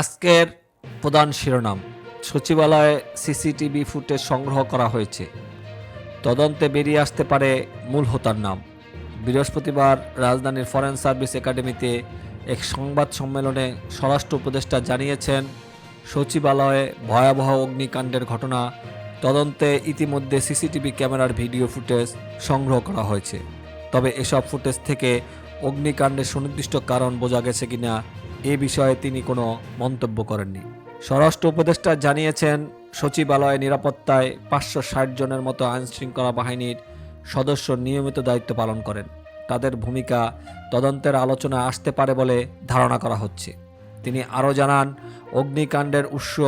আজকের প্রধান শিরোনাম, সচিবালয়ে সিসিটিভি ফুটেজ সংগ্রহ করা হয়েছে। তদন্তে বেরিয়ে আসতে পারে মূল হোতার নাম। বৃহস্পতিবার রাজধানীর ফরেন সার্ভিস একাডেমিতে এক সংবাদ সম্মেলনে স্বরাষ্ট্র উপদেষ্টা জানিয়েছেন, সচিবালয়ে ভয়াবহ অগ্নিকাণ্ডের ঘটনা, তদন্তে ইতিমধ্যে সিসিটিভি ক্যামেরার ভিডিও ফুটেজ সংগ্রহ করা হয়েছে। তবে এসব ফুটেজ থেকে অগ্নিকাণ্ডের সুনির্দিষ্ট কারণ বোঝা গেছে কিনা এ বিষয়ে তিনি কোনো মন্তব্য করেননি। স্বরাষ্ট্র উপদেষ্টা জানিয়েছেন, সচিবালয় নিরাপত্তায় পাঁচশো ষাট জনের মতো আইনশৃঙ্খলা বাহিনীর সদস্য নিয়মিত দায়িত্ব পালন করেন। তাদের ভূমিকা তদন্তের আলোচনা আসতে পারে বলে ধারণা করা হচ্ছে। তিনি আরও জানান, অগ্নিকাণ্ডের উৎস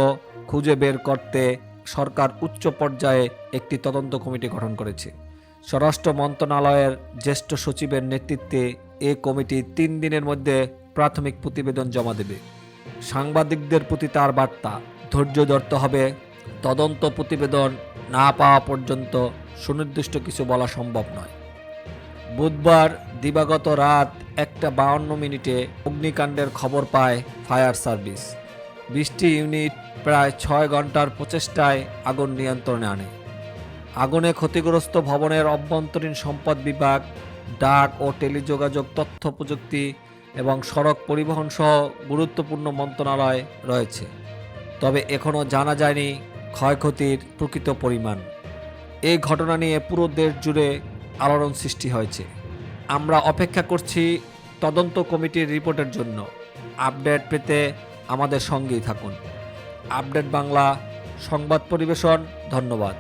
খুঁজে বের করতে সরকার উচ্চ পর্যায়ে একটি তদন্ত কমিটি গঠন করেছে। স্বরাষ্ট্র মন্ত্রণালয়ের জ্যেষ্ঠ সচিবের নেতৃত্বে এ কমিটি তিন দিনের মধ্যে প্রাথমিক প্রতিবেদন জমা দেবে। সাংবাদিকদের প্রতি তার বার্তা, ধৈর্য ধরতে হবে। তদন্ত প্রতিবেদন না পাওয়া পর্যন্ত সুনির্দিষ্ট কিছু বলা সম্ভব নয়। বুধবার দিবাগত রাত একটা বাউন্ন মিনিটে অগ্নিকাণ্ডের খবর পায় ফায়ার সার্ভিস। বৃষ্টি ইউনিট প্রায় ছয় ঘণ্টার প্রচেষ্টায় আগুন নিয়ন্ত্রণে আনে। আগুনে ক্ষতিগ্রস্ত ভবনের অভ্যন্তরীণ সম্পদ বিভাগ, ডাক ও টেলিযোগাযোগ তথ্য প্রযুক্তি এবং সড়ক পরিবহন সহ গুরুত্বপূর্ণ মন্ত্রণালয় রয়েছে। তবে এখনও জানা যায়নি ক্ষয়ক্ষতির প্রকৃত পরিমাণ। এই ঘটনা নিয়ে পুরো দেশ জুড়ে আলোড়ন সৃষ্টি হয়েছে। আমরা অপেক্ষা করছি তদন্ত কমিটির রিপোর্টের জন্য। আপডেট পেতে আমাদের সঙ্গেই থাকুন। আপডেট বাংলা সংবাদ পরিবেশন, ধন্যবাদ।